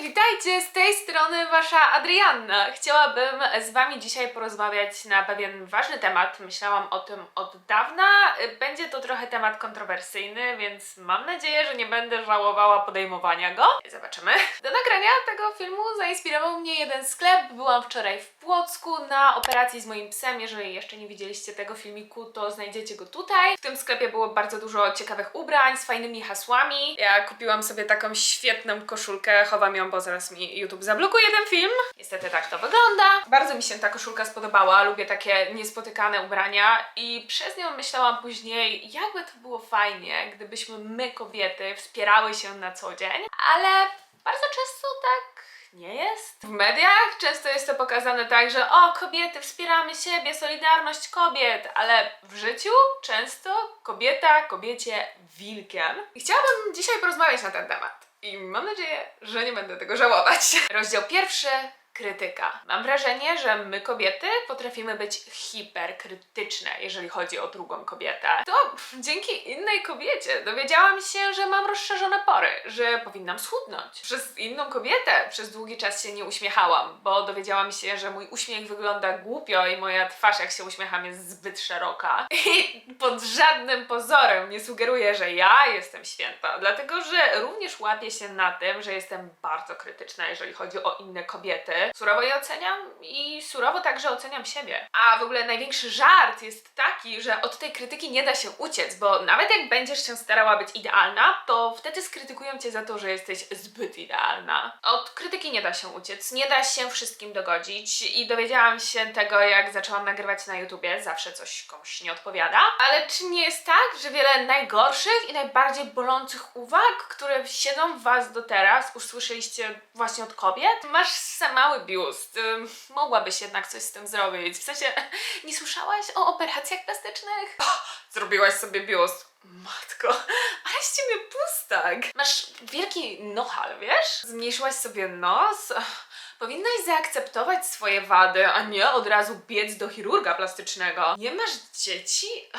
witajcie, z tej strony wasza Adrianna. Chciałabym z wami dzisiaj porozmawiać na pewien ważny temat. Myślałam o tym od dawna. Będzie to trochę temat kontrowersyjny, więc mam nadzieję, że nie będę żałowała podejmowania go. Zobaczymy. Do nagrania tego filmu zainspirował mnie jeden sklep. Byłam wczoraj w Płocku na operacji z moim psem. Jeżeli jeszcze nie widzieliście tego filmiku, to znajdziecie go tutaj. W tym sklepie było bardzo dużo ciekawych ubrań z fajnymi hasłami. Ja kupiłam sobie taką świetną koszulkę, chowam ją, bo zaraz mi YouTube zablokuje ten film. Niestety tak to wygląda. Bardzo mi się ta koszulka spodobała, lubię takie niespotykane ubrania i przez nią myślałam później, jakby to było fajnie, gdybyśmy my kobiety wspierały się na co dzień, ale bardzo często tak nie jest. W mediach często jest to pokazane tak, że o, kobiety, wspieramy siebie, solidarność kobiet, ale w życiu często kobieta kobiecie wilkiem. I chciałabym dzisiaj porozmawiać na ten temat. I mam nadzieję, że nie będę tego żałować. Rozdział pierwszy. Krytyka. Mam wrażenie, że my kobiety potrafimy być hiperkrytyczne, jeżeli chodzi o drugą kobietę. To dzięki innej kobiecie dowiedziałam się, że mam rozszerzone pory, że powinnam schudnąć. Przez inną kobietę przez długi czas się nie uśmiechałam, bo dowiedziałam się, że mój uśmiech wygląda głupio i moja twarz, jak się uśmiecham, jest zbyt szeroka. I pod żadnym pozorem nie sugeruję, że ja jestem święta, dlatego że również łapię się na tym, że jestem bardzo krytyczna, jeżeli chodzi o inne kobiety. Surowo je oceniam i surowo także oceniam siebie. A w ogóle największy żart jest taki, że od tej krytyki nie da się uciec, bo nawet jak będziesz się starała być idealna, to wtedy skrytykują cię za to, że jesteś zbyt idealna. Od krytyki nie da się uciec, nie da się wszystkim dogodzić i dowiedziałam się tego, jak zaczęłam nagrywać na YouTubie, zawsze coś komuś nie odpowiada. Ale czy nie jest tak, że wiele najgorszych i najbardziej bolących uwag, które siedzą w was do teraz, usłyszeliście właśnie od kobiet? Masz za mały biust, mogłabyś jednak coś z tym zrobić. W sensie, nie słyszałaś o operacjach plastycznych? Zrobiłaś sobie biust. Matko, ale z ciebie pustak. Masz wielki nohal, wiesz? Zmniejszyłaś sobie nos. Powinnaś zaakceptować swoje wady, a nie od razu biec do chirurga plastycznego. Nie masz dzieci?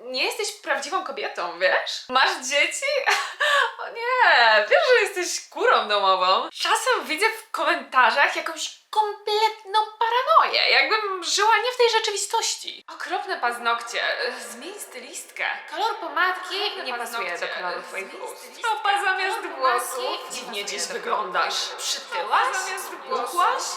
Nie jesteś prawdziwą kobietą, wiesz? Masz dzieci? O nie, wiesz, że jesteś kurą domową. Czasem widzę w komentarzach jakąś kompletną paranoję, jakbym żyła nie w tej rzeczywistości. Okropne paznokcie, zmień stylistkę. Kolor pomadki nie pasuje do koloru twoich ust. Stopa zamiast włosów. Dziwnie dziś wyglądasz. Przytyłaś? Zamiast?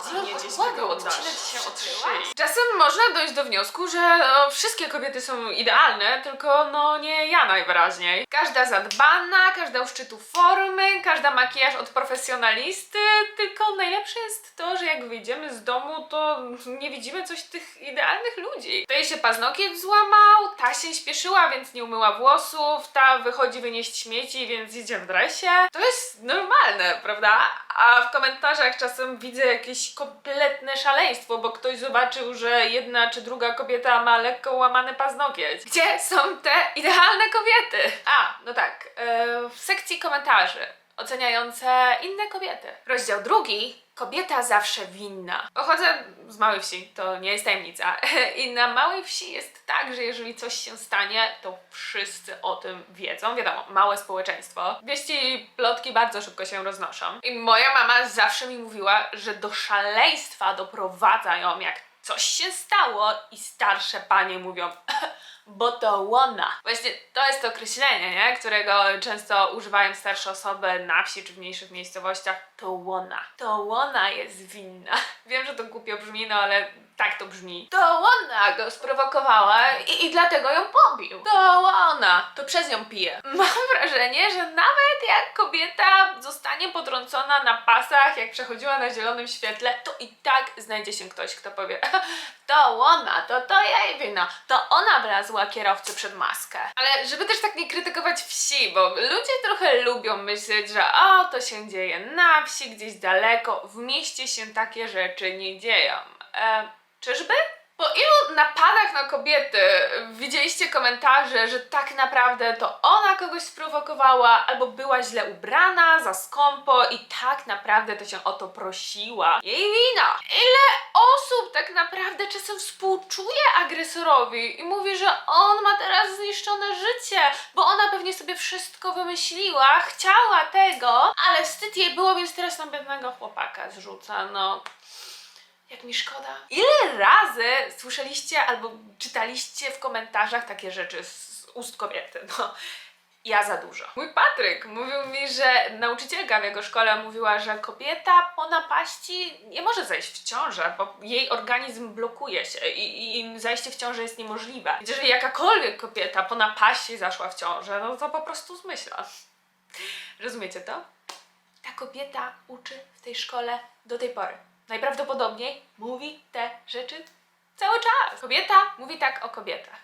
Dziwnie dziś wyglądasz. się od szyi. Czasem można dojść do wniosku, że o, wszystkie kobiety są idealne, tylko no nie ja najwyraźniej. Każda zadbana, każda u szczytu formy, każda makijaż od profesjonalisty, tylko najlepsze jest to, że jak wyjdziemy z domu, to nie widzimy coś tych idealnych ludzi. Tej się paznokieć złamał, ta się śpieszyła, więc nie umyła włosów, ta wychodzi wynieść śmieci, więc idzie w dresie. To jest normalne, prawda? A w komentarzach czasem widzę jakieś kompletne szaleństwo, bo ktoś zobaczył, że jedna czy druga kobieta ma lekko łamany paznokieć. Gdzie są te idealne kobiety? A, no tak, e, w sekcji komentarzy oceniające inne kobiety. Rozdział drugi. Kobieta zawsze winna. Pochodzę z małej wsi, to nie jest tajemnica. I na małej wsi jest tak, że jeżeli coś się stanie, to wszyscy o tym wiedzą. Wiadomo, małe społeczeństwo. Wieści i plotki bardzo szybko się roznoszą. I moja mama zawsze mi mówiła, że do szaleństwa doprowadza ją, jak coś się stało i starsze panie mówią bo to łona. Właśnie to jest to określenie, nie? którego często używają starsze osoby na wsi czy w mniejszych miejscowościach. To łona. To łona jest winna. Wiem, że to głupio brzmi, no ale tak to brzmi. To łona go sprowokowała i, i dlatego ją pobił. To łona. To przez nią pije. Mam wrażenie, że nawet jak kobieta zostanie potrącona na pasach, jak przechodziła na zielonym świetle, to i tak znajdzie się ktoś, kto powie to łona, to to jej wina, to ona wlazła kierowcy przed maskę. Ale żeby też tak nie krytykować wsi, bo ludzie trochę lubią myśleć, że o, to się dzieje na wsi, gdzieś daleko, w mieście się takie rzeczy nie dzieją. E, czyżby? Po ilu napadach na kobiety widzieliście komentarze, że tak naprawdę to ona kogoś sprowokowała, albo była źle ubrana, za skąpo i tak naprawdę to się o to prosiła. Jej wina! Ile osób tak naprawdę czasem współczuje agresorowi i mówi, że on ma teraz zniszczone życie, bo ona pewnie sobie wszystko wymyśliła, chciała tego, ale wstyd jej było, więc teraz na biednego chłopaka zrzuca, no... Jak mi szkoda. Ile razy słyszeliście albo czytaliście w komentarzach takie rzeczy z ust kobiety? No, ja za dużo. Mój Patryk mówił mi, że nauczycielka w jego szkole mówiła, że kobieta po napaści nie może zajść w ciążę, bo jej organizm blokuje się i, i zajście w ciążę jest niemożliwe. Więc Jeżeli jakakolwiek kobieta po napaści zaszła w ciążę, no to po prostu zmyśla. Rozumiecie to? Ta kobieta uczy w tej szkole do tej pory. Najprawdopodobniej mówi te rzeczy cały czas. Kobieta mówi tak o kobietach.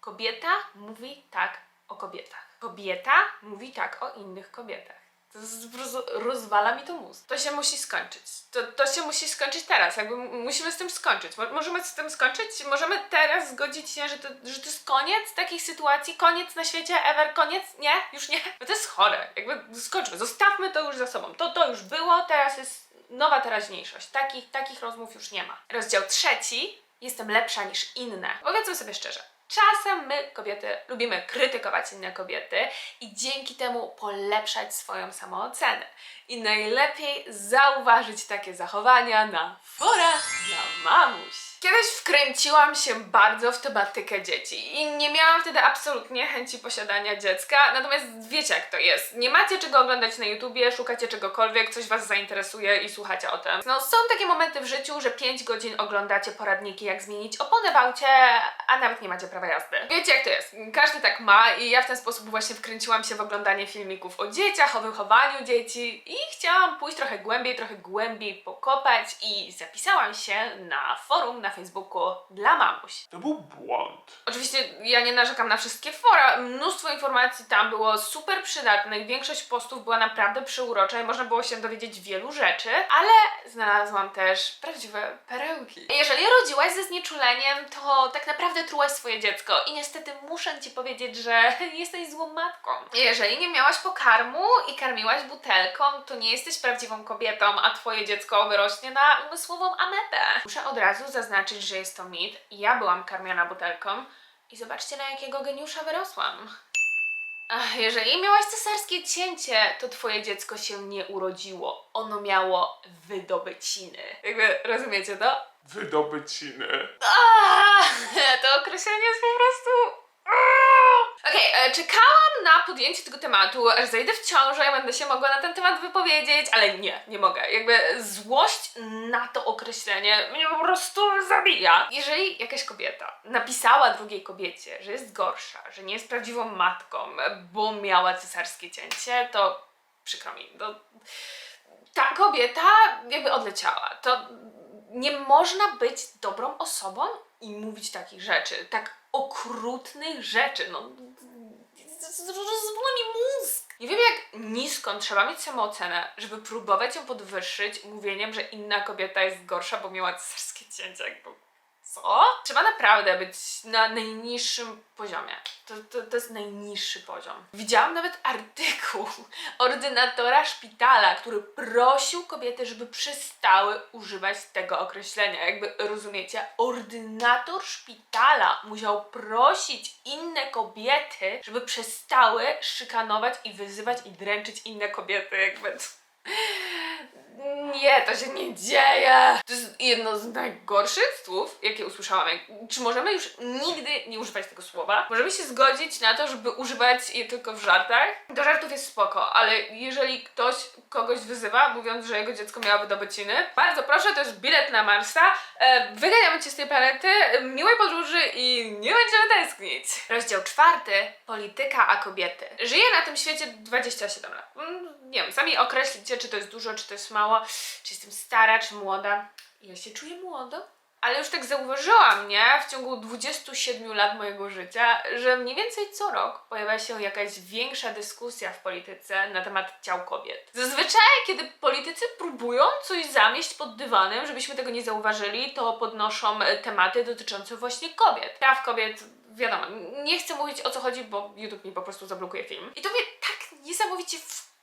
Kobieta mówi tak o kobietach. Kobieta mówi tak o innych kobietach. To prostu rozwala mi to mózg. To się musi skończyć. To, to się musi skończyć teraz. Jakby musimy z tym skończyć. Mo- Możemy z tym skończyć? Możemy teraz zgodzić się, że to, że to jest koniec takich sytuacji? Koniec na świecie? Ever? Koniec? Nie? Już nie? Bo to jest chore. Jakby skończmy. Zostawmy to już za sobą. To, to już było, teraz jest nowa teraźniejszość. Takich, takich rozmów już nie ma. Rozdział trzeci. Jestem lepsza niż inne. Powiedzmy sobie szczerze. Czasem my, kobiety, lubimy krytykować inne kobiety i dzięki temu polepszać swoją samoocenę. I najlepiej zauważyć takie zachowania na forach dla mamuś. Kiedyś wkręciłam się bardzo w tematykę dzieci i nie miałam wtedy absolutnie chęci posiadania dziecka, natomiast wiecie jak to jest. Nie macie czego oglądać na YouTubie, szukacie czegokolwiek, coś was zainteresuje i słuchacie o tym. No są takie momenty w życiu, że 5 godzin oglądacie poradniki jak zmienić opony w aucie, a nawet nie macie prawa jazdy. Wiecie jak to jest, każdy tak ma i ja w ten sposób właśnie wkręciłam się w oglądanie filmików o dzieciach, o wychowaniu dzieci i chciałam pójść trochę głębiej, trochę głębiej pokopać i zapisałam się na forum na Facebooku dla mamuś. To był błąd. Oczywiście ja nie narzekam na wszystkie fora, mnóstwo informacji tam było super przydatnych, większość postów była naprawdę przyurocza i można było się dowiedzieć wielu rzeczy, ale znalazłam też prawdziwe perełki. Jeżeli rodziłaś ze znieczuleniem, to tak naprawdę trułaś swoje dziecko i niestety muszę Ci powiedzieć, że jesteś złą matką. Jeżeli nie miałaś pokarmu i karmiłaś butelką, to nie jesteś prawdziwą kobietą, a Twoje dziecko wyrośnie na umysłową ametę. Muszę od razu zaznaczyć, że jest to mit. Ja byłam karmiona butelką i zobaczcie na jakiego geniusza wyrosłam. Ach, jeżeli miałaś cesarskie cięcie, to twoje dziecko się nie urodziło. Ono miało wydobyciny. Jakby rozumiecie to? Wydobyciny. To określenie jest po prostu. Okej, e, czekałam na podjęcie tego tematu, aż zajdę w ciążę będę się mogła na ten temat wypowiedzieć, ale nie, nie mogę. Jakby złość na to określenie mnie po prostu zabija. Jeżeli jakaś kobieta napisała drugiej kobiecie, że jest gorsza, że nie jest prawdziwą matką, bo miała cesarskie cięcie, to przykro mi. To ta kobieta jakby odleciała. To nie można być dobrą osobą i mówić takich rzeczy, tak okrutnych rzeczy. No, rozwala mi mózg. Nie wiem, jak niską trzeba mieć samoocenę, żeby próbować ją podwyższyć mówieniem, że inna kobieta jest gorsza, bo miała cesarskie cięcie. Jakby, co? Trzeba naprawdę być na najniższym poziomie. To, to, to jest najniższy poziom. Widziałam nawet artykuł ordynatora szpitala, który prosił kobiety, żeby przestały używać tego określenia. Jakby rozumiecie, ordynator szpitala musiał prosić inne kobiety, żeby przestały szykanować i wyzywać i dręczyć inne kobiety. Jakby. Nie, to się nie dzieje! To jest jedno z najgorszych słów, jakie usłyszałam. Czy możemy już nigdy nie używać tego słowa? Możemy się zgodzić na to, żeby używać je tylko w żartach? Do żartów jest spoko, ale jeżeli ktoś kogoś wyzywa, mówiąc, że jego dziecko miało wydobyciny, bardzo proszę, to jest bilet na Marsa. E, wyganiamy cię z tej planety, miłej podróży i nie będziemy tęsknić. Rozdział czwarty. Polityka a kobiety. Żyję na tym świecie 27 lat. Mm, Nie wiem, sami określicie, czy to jest dużo, czy to jest mało, czy jestem stara, czy młoda. Ja się czuję młodo, ale już tak zauważyłam, nie? W ciągu 27 lat mojego życia, że mniej więcej co rok pojawia się jakaś większa dyskusja w polityce na temat ciał kobiet. Zazwyczaj, kiedy politycy próbują coś zamieść pod dywanem, żebyśmy tego nie zauważyli, to podnoszą tematy dotyczące właśnie kobiet. Praw kobiet, wiadomo, nie chcę mówić o co chodzi, bo YouTube mi po prostu zablokuje film. I to mnie tak niesamowicie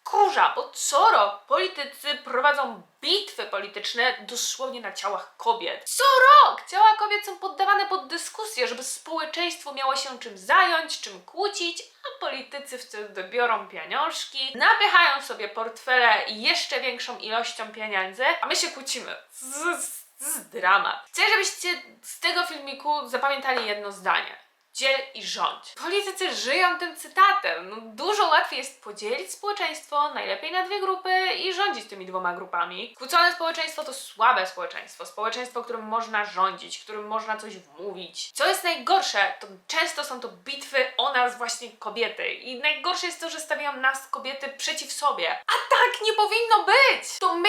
wkurza, bo co rok politycy prowadzą bitwy polityczne dosłownie na ciałach kobiet. Co rok ciała kobiet są poddawane pod dyskusję, żeby społeczeństwo miało się czym zająć, czym kłócić, a politycy wtedy biorą pieniążki, napychają sobie portfele jeszcze większą ilością pieniędzy, a my się kłócimy. Z, z, z dramat. Chcę, żebyście z tego filmiku zapamiętali jedno zdanie. Dziel i rządź. Politycy żyją tym cytatem. No, dużo łatwiej jest podzielić społeczeństwo, najlepiej na dwie grupy i rządzić tymi dwoma grupami. Kłócone społeczeństwo to słabe społeczeństwo. Społeczeństwo, którym można rządzić, którym można coś wmówić. Co jest najgorsze, to często są to bitwy o nas właśnie kobiety. I najgorsze jest to, że stawiają nas kobiety przeciw sobie. A tak nie powinno być! To my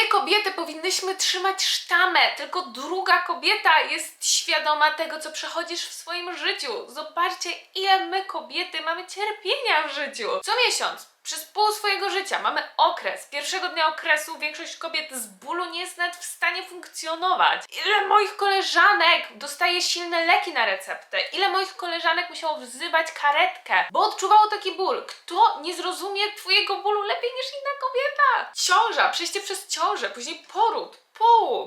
powinnyśmy trzymać sztamę. Tylko druga kobieta jest świadoma tego, co przechodzisz w swoim życiu. Zobaczcie, ile my kobiety mamy cierpienia w życiu. Co miesiąc, przez pół swojego życia mamy okres. Pierwszego dnia okresu większość kobiet z bólu nie jest nawet w stanie funkcjonować. Ile moich koleżanek dostaje silne leki na receptę? Ile moich koleżanek musiało wzywać karetkę, bo odczuwało taki ból? Kto nie zrozumie twojego bólu lepiej niż inna kobieta? Ciąża, przejście przez ciążę, później poród,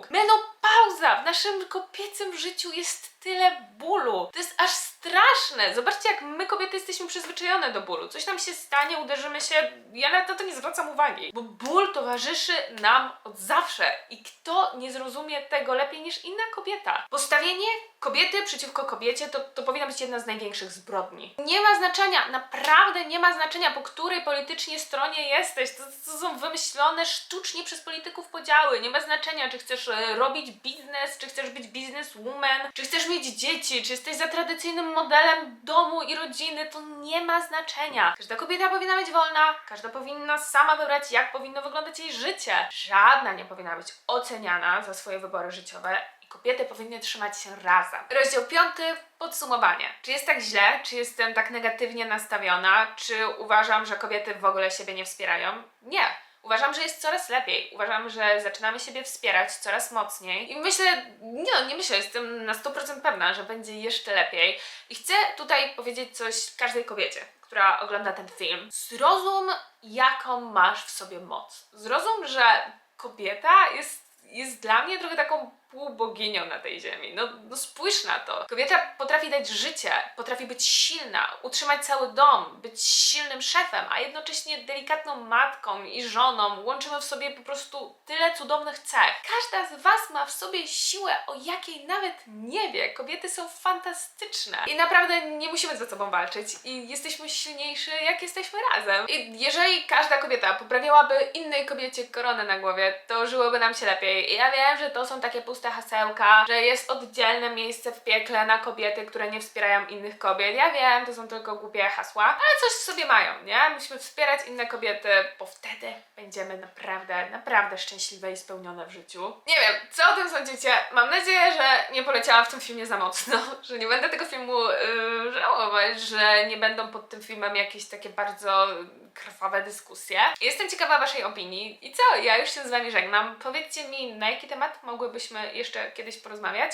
menopauza. W naszym kobiecym życiu jest tyle bólu. To jest aż straszne. Zobaczcie, jak my kobiety jesteśmy przyzwyczajone do bólu. Coś nam się stanie, uderzymy się. Ja na to nie zwracam uwagi, bo ból towarzyszy nam od zawsze i kto nie zrozumie tego lepiej niż inna kobieta? Postawienie kobiety przeciwko kobiecie to, to powinna być jedna z największych zbrodni. Nie ma znaczenia, naprawdę nie ma znaczenia, po której politycznie stronie jesteś. To, to są wymyślone sztucznie przez polityków podziały. Nie ma znaczenia, czy chcesz e, robić biznes, czy chcesz być bizneswoman, czy chcesz mieć dzieci, czy jesteś za tradycyjnym modelem domu i rodziny. To nie ma znaczenia. Każda kobieta powinna być wolna, każda powinna sama wybrać, jak powinno wyglądać jej życie. Żadna nie powinna być oceniana za swoje wybory życiowe kobiety powinny trzymać się razem. Rozdział piąty. Podsumowanie. Czy jest tak źle? Czy jestem tak negatywnie nastawiona? Czy uważam, że kobiety w ogóle siebie nie wspierają? Nie. Uważam, że jest coraz lepiej. Uważam, że zaczynamy siebie wspierać coraz mocniej. I myślę, nie, nie myślę, jestem na 100% pewna, że będzie jeszcze lepiej. I chcę tutaj powiedzieć coś każdej kobiecie, która ogląda ten film. Zrozum, jaką masz w sobie moc. Zrozum, że kobieta jest, jest dla mnie trochę taką półboginią na tej ziemi. No, no spójrz na to. Kobieta potrafi dać życie, potrafi być silna, utrzymać cały dom, być silnym szefem, a jednocześnie delikatną matką i żoną. Łączymy w sobie po prostu tyle cudownych cech. Każda z Was ma w sobie siłę, o jakiej nawet nie wie. Kobiety są fantastyczne i naprawdę nie musimy ze sobą walczyć i jesteśmy silniejsi, jak jesteśmy razem. I jeżeli każda kobieta poprawiałaby innej kobiecie koronę na głowie, to żyłoby nam się lepiej. I ja wiem, że to są takie puste hasełka, że jest oddzielne miejsce w piekle na kobiety, które nie wspierają innych kobiet. Ja wiem, to są tylko głupie hasła, ale coś sobie mają, nie? Musimy wspierać inne kobiety, bo wtedy będziemy naprawdę, naprawdę szczęśliwe i spełnione w życiu. Nie wiem, co o tym sądzicie? Mam nadzieję, że nie poleciałam w tym filmie za mocno, że nie będę tego filmu yy, żałować, że nie będą pod tym filmem jakieś takie bardzo krwawe dyskusje. Jestem ciekawa Waszej opinii. I co? Ja już się z Wami żegnam. Powiedzcie mi, na jaki temat mogłybyśmy jeszcze kiedyś porozmawiać.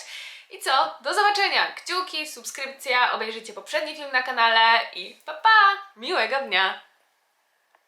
I co? Do zobaczenia! Kciuki, subskrypcja, obejrzyjcie poprzedni film na kanale i pa pa! Miłego dnia!